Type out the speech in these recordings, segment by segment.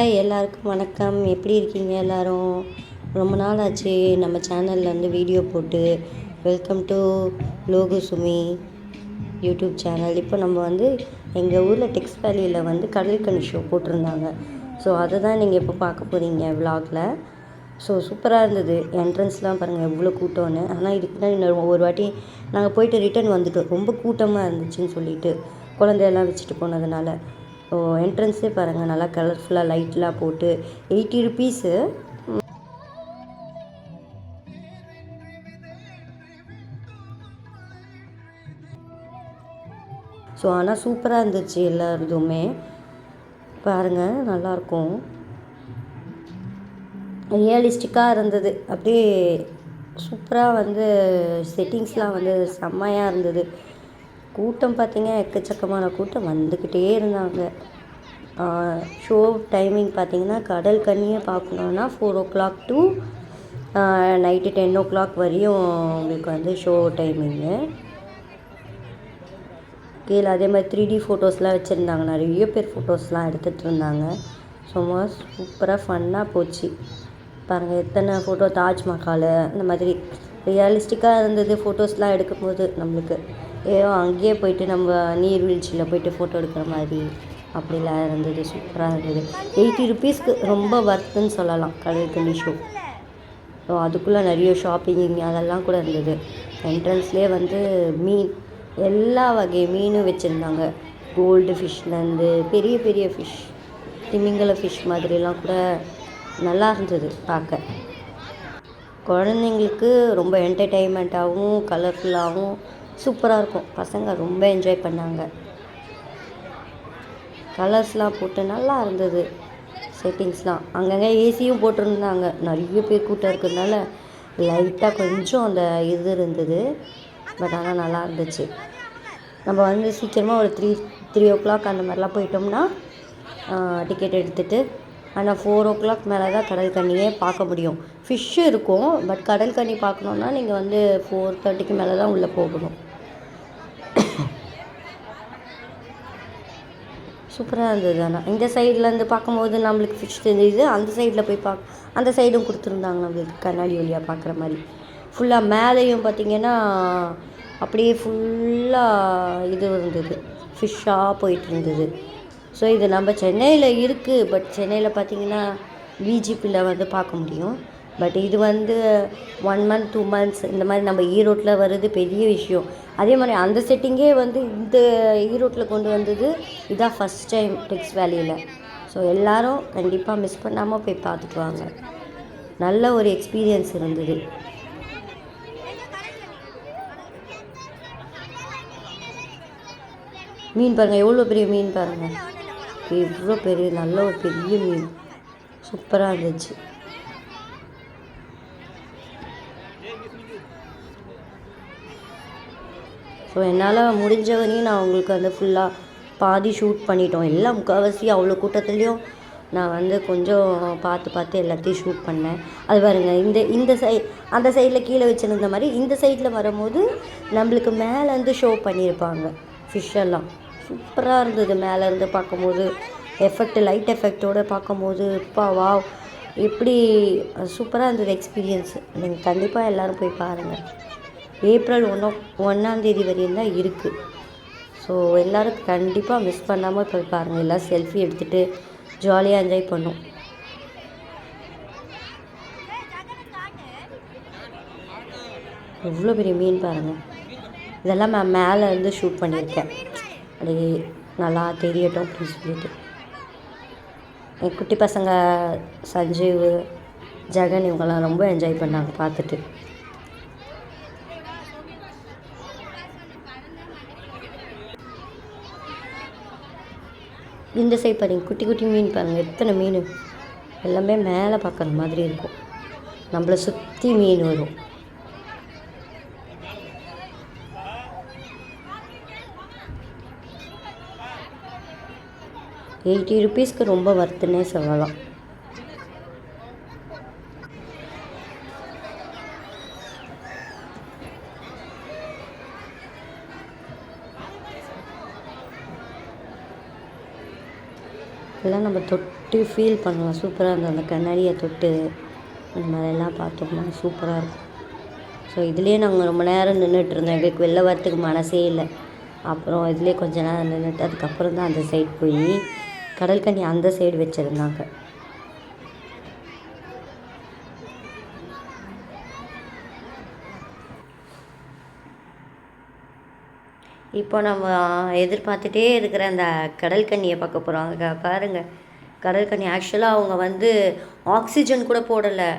Hi எல்லாருக்கும் வணக்கம். எப்படி இருக்கீங்க எல்லோரும்? ரொம்ப நாள் ஆச்சு நம்ம சேனலில் வந்து வீடியோ போட்டு. Welcome to Logu Sumi YouTube channel இப்போ நம்ம வந்து எங்கள் ஊரில் டெக்ஸ் வேலியில் வந்து கடல்கனி ஷோ போட்டிருந்தாங்க. ஸோ அதை தான் நீங்கள் இப்போ பார்க்க போகிறீங்க விலாகில் ஸோ சூப்பராக இருந்தது. என்ட்ரன்ஸ்லாம் பாருங்கள் எவ்வளோ கூட்டம்னு. ஆனால் இதுக்கு முன்னாடி நான் ஒரு வாட்டி நாங்கள் போயிட்டு ரிட்டர்ன் வந்துட்டோம். ரொம்ப கூட்டமாக இருந்துச்சுன்னு சொல்லிட்டு குழந்தையெல்லாம் வச்சுட்டு போனதுனால. என்ட்ரன்ஸே பாருங்கள் நல்லா கலர்ஃபுல்லாக லைட்லாம் போட்டு. எயிட்டி ருபீஸு ஸோ ஆனால் சூப்பராக இருந்துச்சு எல்லா இதுவுமே. பாருங்கள் நல்லாயிருக்கும் ரியலிஸ்டிக்காக இருந்தது. அப்படியே சூப்பராக வந்து செட்டிங்ஸ்லாம் வந்து செம்மையாக இருந்தது. கூட்டம் பார்த்தீங்க எக்கச்சக்கமான கூட்டம் வந்துக்கிட்டே இருந்தாங்க. ஷோ டைமிங் பார்த்தீங்கன்னா கடல் கண்ணியை பார்க்கணுன்னா four o'clock to night ten o'clock வரையும் உங்களுக்கு வந்து ஷோ டைமிங்கு கீழே அதே மாதிரி த்ரீ டி ஃபோட்டோஸ்லாம் வச்சுருந்தாங்க. நிறைய பேர் ஃபோட்டோஸ்லாம் எடுத்துகிட்டு இருந்தாங்க. சும்மா சூப்பராக ஃபன்னாக போச்சு. பாருங்கள் எத்தனை ஃபோட்டோ தாஜ்மஹால் இந்த மாதிரி ரியலிஸ்டிக்காக இருந்தது ஃபோட்டோஸ்லாம் எடுக்கும்போது நம்மளுக்கு. ஏதோ அங்கேயே போயிட்டு நம்ம நீர்வீழ்ச்சியில் போயிட்டு ஃபோட்டோ எடுக்கிற மாதிரி அப்படிலாம் இருந்தது சூப்பராக இருந்தது. எயிட்டி ருபீஸ்க்கு ரொம்ப ஒர்த்துன்னு சொல்லலாம் கடற்கனி ஷோ ஸோ அதுக்குள்ளே நிறைய ஷாப்பிங் அதெல்லாம் கூட இருந்தது. என்ட்ரன்ஸ்லேயே வந்து மீன் எல்லா வகை மீனும் வச்சுருந்தாங்க. கோல்டு ஃபிஷ்லேருந்து பெரிய பெரிய ஃபிஷ் திமிங்கல ஃபிஷ் மாதிரிலாம் கூட நல்லா இருந்தது பார்க்க. குழந்தைங்களுக்கு ரொம்ப என்டர்டெயின்மெண்ட்டாகவும் கலர்ஃபுல்லாகவும் சூப்பராக இருக்கும். பசங்க ரொம்ப என்ஜாய் பண்ணாங்க. கலர்ஸ்லாம் போட்டு நல்லா இருந்தது. செட்டிங்ஸ்லாம் அங்கங்கே ஏசியும் போட்டிருந்தாங்க. நிறைய பேர் கூட்டம் இருக்கிறதுனால லைட்டாக கொஞ்சம் அந்த இது இருந்தது. பட் ஆனால் நல்லா இருந்துச்சு. நம்ம வந்து சீக்கிரமாக ஒரு த்ரீ த்ரீ ஓ கிளாக் அந்த மாதிரிலாம் போயிட்டோம்னா டிக்கெட் எடுத்துகிட்டு ஆனால் ஃபோர் ஓ கிளாக் மேலே தான் கடல் கண்ணியே பார்க்க முடியும். ஃபிஷ்ஷு இருக்கும். பட் கடல் கண்ணி பார்க்கணுன்னா நீங்கள் வந்து ஃபோர் தேர்ட்டிக்கு மேலே தான் உள்ளே போகணும். சூப்பராக இருந்தது ஆனால் இந்த சைட்லேருந்து பார்க்கும்போது நம்மளுக்கு ஃபிஷ் தெரிஞ்சுது. அந்த சைடில் போய் பார்க்க அந்த சைடும் கொடுத்துருந்தாங்க நம்மளுக்கு கண்ணாடி வழியாக பார்க்குற மாதிரி. ஃபுல்லாக மேலேயும் பார்த்திங்கன்னா அப்படியே ஃபுல்லாக இது இருந்தது. ஃபிஷ்ஷாக போயிட்டு இருந்தது. ஸோ இது நம்ம சென்னையில் இருக்குது பட் சென்னையில் பார்த்திங்கன்னா விஜிபியில் வந்து பார்க்க முடியும். பட் இது வந்து ஒன் மந்த் டூ மந்த்ஸ் இந்த மாதிரி நம்ம ஈரோட்டில் வர்றது பெரிய விஷயம். அதே மாதிரி அந்த செட்டிங்கே வந்து இந்த ஈரோட்டில் கொண்டு வந்தது இதான் ஃபஸ்ட் டைம் டெக்ஸ் வேலியில் ஸோ எல்லோரும் கண்டிப்பாக மிஸ் பண்ணாமல் போய் பார்த்துட்டு வாங்க. நல்ல ஒரு எக்ஸ்பீரியன்ஸ் இருந்தது. மீன் பாருங்கள் எவ்வளோ பெரிய மீன் பாருங்கள் எவ்வளோ பெரிய நல்ல ஒரு பெரிய மீன். சூப்பராக இருந்துச்சு. ஸோ என்னால் முடிஞ்ச வரையும் நான் உங்களுக்கு வந்து ஃபுல்லாக பாதி ஷூட் பண்ணிட்டோம். எல்லாம் முக்கால்வாசி அவ்வளோ கூட்டத்துலேயும் நான் வந்து கொஞ்சம் பார்த்து பார்த்து எல்லாத்தையும் ஷூட் பண்ணேன். அது பாருங்கள் இந்த இந்த சை அந்த சைடில் கீழே வச்சுருந்த மாதிரி இந்த சைடில் வரும்போது நம்மளுக்கு மேலேருந்து ஷோ பண்ணியிருப்பாங்க. ஃபிஷ்ஷெல்லாம் சூப்பராக இருந்தது மேலேருந்து பார்க்கும்போது. எஃபெக்ட் லைட் எஃபெக்டோடு பார்க்கும்போது இப்போ வா எப்படி சூப்பராக இருந்தது எக்ஸ்பீரியன்ஸ் நீங்கள் கண்டிப்பாக எல்லோரும் போய் பாருங்கள் ஏப்ரல் ஒன்றோ ஒன்றாந்தேதி வரையும் தான் இருக்குது ஸோ எல்லோரும் கண்டிப்பாக மிஸ் பண்ணாமல் போய் பாருங்கள் எல்லாம் செல்ஃபி எடுத்துகிட்டு ஜாலியாக என்ஜாய் பண்ணோம். எவ்வளோ பெரிய மீன் பாருங்கள் இதெல்லாம் நான் மேலே இருந்து ஷூட் பண்ணியிருக்கேன். அப்படியே நல்லா தெரியட்டும் அப்படின்னு சொல்லிட்டு. என் குட்டி பசங்க சஞ்சீவ் ஜெகன் இவங்கெல்லாம் ரொம்ப என்ஜாய் பண்ணாங்க பார்த்துட்டு. இந்த சைட் பாருங்க குட்டி குட்டி மீன் பாருங்கள் எத்தனை மீன்? எல்லாமே மேலே பார்க்குற மாதிரி இருக்கும். நம்மளை சுற்றி மீன் வரும். எயிட்டி ருபீஸ்க்கு ரொம்ப வர்த்துன்னே சொல்லலாம் இதெல்லாம் நம்ம தொட்டு ஃபீல் பண்ணலாம் சூப்பராக இருந்தது. அந்த கண்ணாடியை தொட்டு அந்த மாதிரிலாம் பார்த்தோம்னா சூப்பராக இருக்கும். ஸோ இதுலேயே நாங்கள் ரொம்ப நேரம் நின்றுட்டு இருந்தோம் எங்களுக்கு வெளில வரத்துக்கு மனசே இல்லை. அப்புறம் இதுலேயே கொஞ்ச நேரம் நின்றுட்டு அதுக்கப்புறம் தான் அந்த சைடு போய் கடல் கண்ணி அந்த சைடு வச்சுருந்தாங்க. இப்போ நம்ம எதிர்பார்த்துட்டே இருக்கிற அந்த கடல் கண்ணியை பார்க்க போகிறோம் அங்கே பாருங்கள் கடல் கன்னி ஆக்சுவலாக அவங்க வந்து ஆக்சிஜன் கூட போடலை.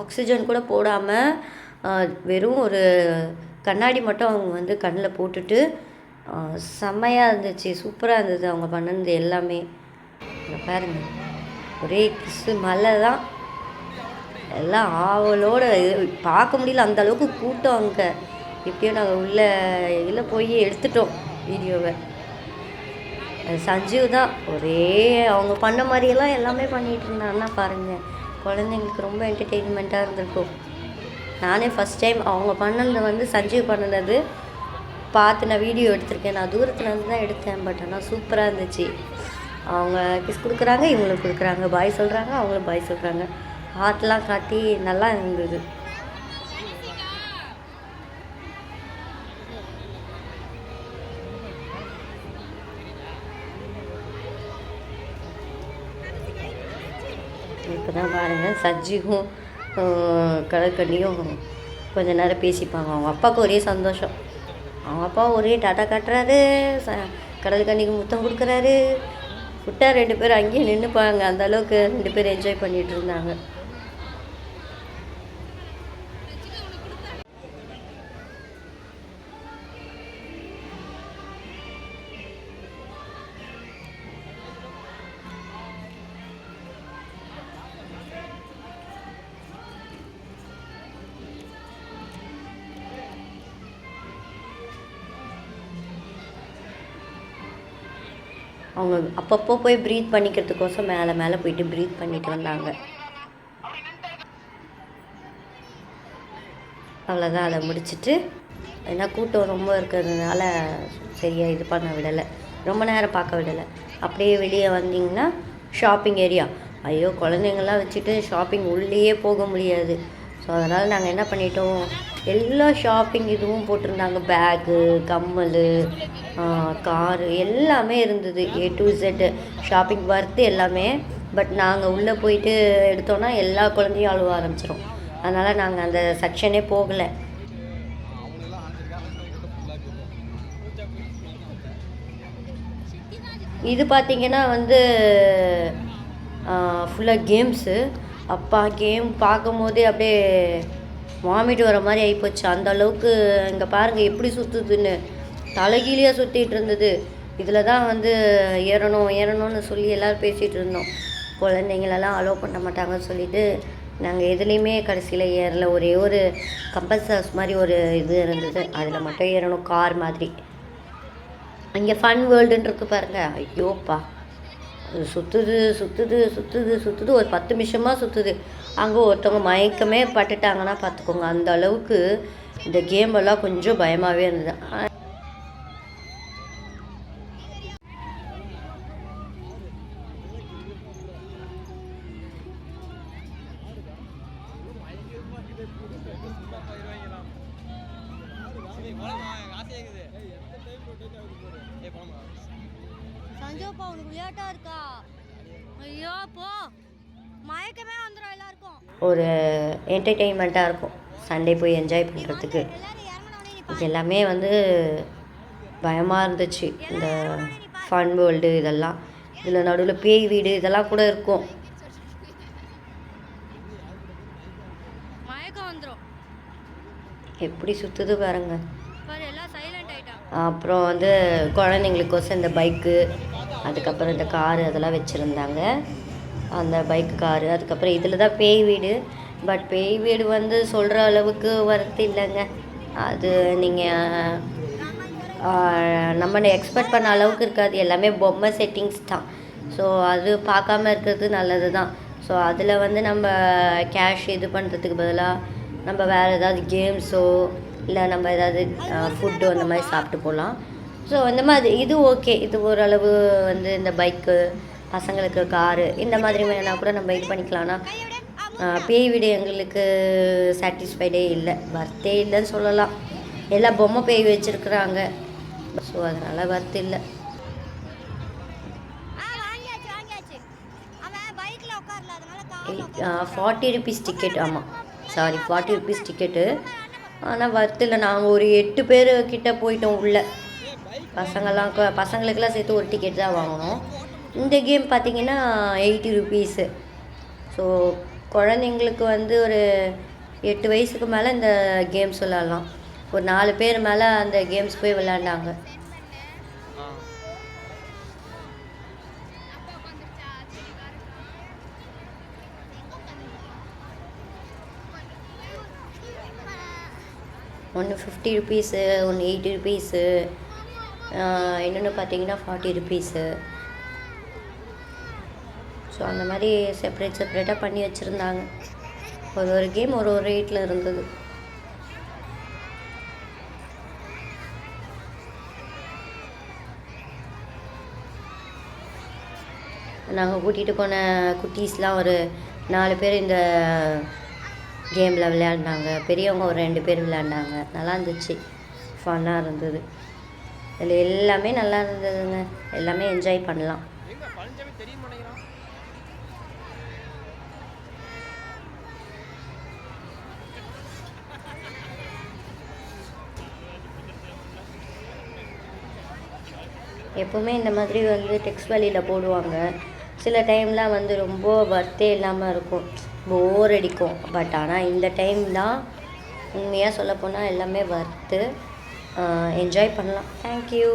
ஆக்சிஜன் கூட போடாமல் வெறும் ஒரு கண்ணாடி மட்டும் அவங்க வந்து கண்ணில் போட்டுட்டு செம்மையாக இருந்துச்சு. சூப்பராக இருந்தது அவங்க பண்ணது எல்லாமே. பாருங்கள் ஒரே கிசு மலை தான். எல்லாம் ஆவலோடு பார்க்க முடியல. அந்த அளவுக்கு கூட்டம் அங்கே. எப்படியோ நாங்கள் உள்ள இதில் போய் எடுத்துட்டோம் வீடியோவை. சஞ்சீவ் தான். ஒரே அவங்க பண்ண மாதிரியெல்லாம் எல்லாமே பண்ணிகிட்டு இருந்தாங்கன்னா பாருங்கள் குழந்தைங்களுக்கு ரொம்ப என்டர்டெயின்மெண்ட்டாக இருந்திருக்கும். நானே ஃபஸ்ட் டைம் அவங்க பண்ணது வந்து சஞ்சீவ் பண்ணினது பார்த்து நான் வீடியோ எடுத்திருக்கேன். நான் தூரத்துலேருந்து தான் எடுத்தேன். பட் ஆனால் சூப்பராக இருந்துச்சு. அவங்க கிஸ் கொடுக்குறாங்க இவங்களுக்கு கொடுக்குறாங்க. பாய் சொல்கிறாங்க அவங்களும் பாய் சொல்கிறாங்க ஹார்ட்லாம் காட்டி நல்லா இருந்தது இப்போ தான் சஜ்ஜியும் கடற்கண்ணியும் கொஞ்ச நேரம் பேசிப்பாங்க. அவங்க அப்பாவுக்கு ஒரே சந்தோஷம். அவங்க அப்பா ஒரே டாட்டா காட்டுறாரு. ச கடற்கண்ணிக்கு முத்தம் கொடுக்குறாரு. விட்டா ரெண்டு பேரும் அங்கேயே நின்றுப்பாங்க அந்த அளவுக்கு ரெண்டு பேரும் என்ஜாய் பண்ணிகிட்டு இருந்தாங்க. அவங்க அப்பப்போ போய் ப்ரீத் பண்ணிக்கிறதுக்கோசம் மேலே மேலே போயிட்டு ப்ரீத் பண்ணிட்டு வந்தாங்க. அவ்வளோதான் அதை முடிச்சுட்டு ஏன்னா கூட்டம் ரொம்ப இருக்கிறதுனால சரியாக இது பண்ண விடலை. ரொம்ப நேரம் பார்க்க விடலை. அப்படியே வெளியே வந்தீங்கன்னா ஷாப்பிங் ஏரியா ஐயோ குழந்தைங்கள்லாம் வச்சுட்டு ஷாப்பிங் உள்ளேயே போக முடியாது. ஸோ அதனால் நாங்கள் என்ன பண்ணிட்டோம்? எல்லா ஷாப்பிங் இதுவும் போட்டிருந்தாங்க. பேகு கம்மல் காரு எல்லாமே இருந்தது A to Z shopping worth எல்லாமே. பட் நாங்கள் உள்ளே போயிட்டு எடுத்தோன்னா எல்லா குழந்தையும் அழுவ ஆரம்பிச்சிடும் அதனால் நாங்கள் அந்த செக்ஷனே போகலை. இது பார்த்தீங்கன்னா வந்து ஃபுல்லாக கேம்ஸு அப்பா கேம் பார்க்கும்போதே அப்படியே வாமிட் வர மாதிரி ஆகிப்போச்சு அந்த அளவுக்கு இங்கே பாருங்கள் எப்படி சுற்றுதுன்னு தலைகீழியாக சுற்றிட்டு இருந்தது. இதில் தான் வந்து ஏறணும் ஏறணும்னு சொல்லி எல்லோரும் பேசிகிட்டு இருந்தோம். குழந்தைங்களெல்லாம் அலோவ் பண்ண மாட்டாங்கன்னு சொல்லிட்டு நாங்கள் எதுலேயுமே கடைசியில் ஏறல. ஒரே ஒரு கம்பல்சர்ஸ் மாதிரி ஒரு இது இருந்தது. அதில் மட்டும் ஏறணும் கார் மாதிரி. இங்கே ஃபன் வேர்ல்டுன்னு இருக்கு பாருங்கள் ஐயோப்பா. சுற்றுது சுற்றுது சுற்றுது சுற்றுது ஒரு பத்து நிமிஷமாக சுற்றுது அங்கே ஒருத்தவங்க மயக்கமே பட்டுட்டாங்கன்னா பார்த்துக்கோங்க அந்த அளவுக்கு இந்த கேம் எல்லாம் கொஞ்சம் பயமாகவே இருந்தது. சஞ்சோப்பா உனக்கு விளையாட்டா இருக்கா? ஐயோ போ. மயக்கமே வந்துடும் எல்லாருக்கும். ஒரு என்டர்டெயின்மெண்ட்டாக இருக்கும். சண்டே போய் என்ஜாய் பண்ணுறதுக்கு எல்லாமே வந்து பயமாக இருந்துச்சு. இந்த ஃபன் வேர்ல்டு இதெல்லாம். இதில் நடுவில் பேய் வீடு இதெல்லாம் கூட இருக்கும். எப்படி சுற்றுது பாருங்க. அப்புறம் வந்து குழந்தைங்களுக்கோசம் இந்த பைக்கு அதுக்கப்புறம் இந்த காரு அதெல்லாம் வச்சுருந்தாங்க. அந்த பைக்கு காரு அதுக்கப்புறம் இதில் தான் பேய் வீடு. பட் பேய் வீடு வந்து சொல்கிற அளவுக்கு வரத்து இல்லைங்க. அது நீங்கள் நம்ம எக்ஸ்பெக்ட் பண்ண அளவுக்கு இருக்காது. எல்லாமே பொம்மை செட்டிங்ஸ் தான். ஸோ அது பார்க்காம இருக்கிறது நல்லது தான். ஸோ அதில் வந்து நம்ம கேஷ் இது பண்ணுறதுக்கு பதிலாக நம்ம வேறு ஏதாவது கேம்ஸோ இல்லை நம்ம ஏதாவது ஃபுட்டு அந்த மாதிரி சாப்பிட்டு போகலாம். ஸோ இந்த மாதிரி இது ஓகே இது ஓரளவு வந்து இந்த பைக்கு பசங்களுக்கு காரு இந்த மாதிரி வேணால் கூட நம்ம இது பண்ணிக்கலாம்னா பேய் வீடு எங்களுக்கு சாட்டிஸ்ஃபைடே இல்லை. வர்த்தே இல்லைன்னு சொல்லலாம். எல்லாம் பொம்மை பேய் வச்சுருக்குறாங்க. ஸோ அதனால் வர்த்து இல்லை. ஃபார்ட்டி ருபீஸ் டிக்கெட் ஆமாம் சாரி ஃபார்ட்டி ருபீஸ் டிக்கெட்டு ஆனால் வர்த்து இல்லை. நாங்கள் ஒரு எட்டு பேர் கிட்டே போயிட்டோம் உள்ளே. பசங்கள்லாம் க- பசங்களுக்கெல்லாம் சேர்த்து ஒரு டிக்கெட் தான் வாங்கினோம். இந்த கேம் பார்த்தீங்கன்னா எயிட்டி ருபீஸு ஸோ குழந்தைங்களுக்கு வந்து ஒரு எட்டு வயசுக்கு மேலே இந்த கேம்ஸ் விளாட்லாம் ஒரு நாலு பேர் மேலே அந்த கேம்ஸ் போய் விளாண்டாங்க ஒன்று ஃபிஃப்டி ருபீஸு ஒன்று எயிட்டி ருபீஸு இன்னொன்று பார்த்தீங்கன்னா ஃபார்ட்டி ருபீஸு ஸோ அந்த மாதிரி செப்பரேட் செப்பரேட்டாக பண்ணி வச்சுருந்தாங்க. ஒரு ஒரு கேம் ஒரு ஒரு ரேட்டில் இருந்தது. நாங்கள் கூட்டிகிட்டு போன குட்டீஸ்லாம் ஒரு நாலு பேர் இந்த கேமில் விளையாடினாங்க. பெரியவங்க ஒரு ரெண்டு பேர் விளையாடினாங்க நல்லா இருந்துச்சு. ஃபன்னாக இருந்தது. இதில் எல்லாமே நல்லா இருந்ததுங்க. எல்லாமே என்ஜாய் பண்ணலாம். எப்போவுமே இந்த மாதிரி வந்து டெக்ஸ்ட் வேலியில் போடுவாங்க. சில டைம்லாம் வந்து ரொம்ப வர்த்தே இல்லாமல் இருக்கும். போர் அடிக்கும். பட் ஆனால் இந்த டைம் தான் உண்மையாக சொல்லப்போனால் எல்லாமே வர்த்து என்ஜாய் பண்ணலாம். தேங்க்யூ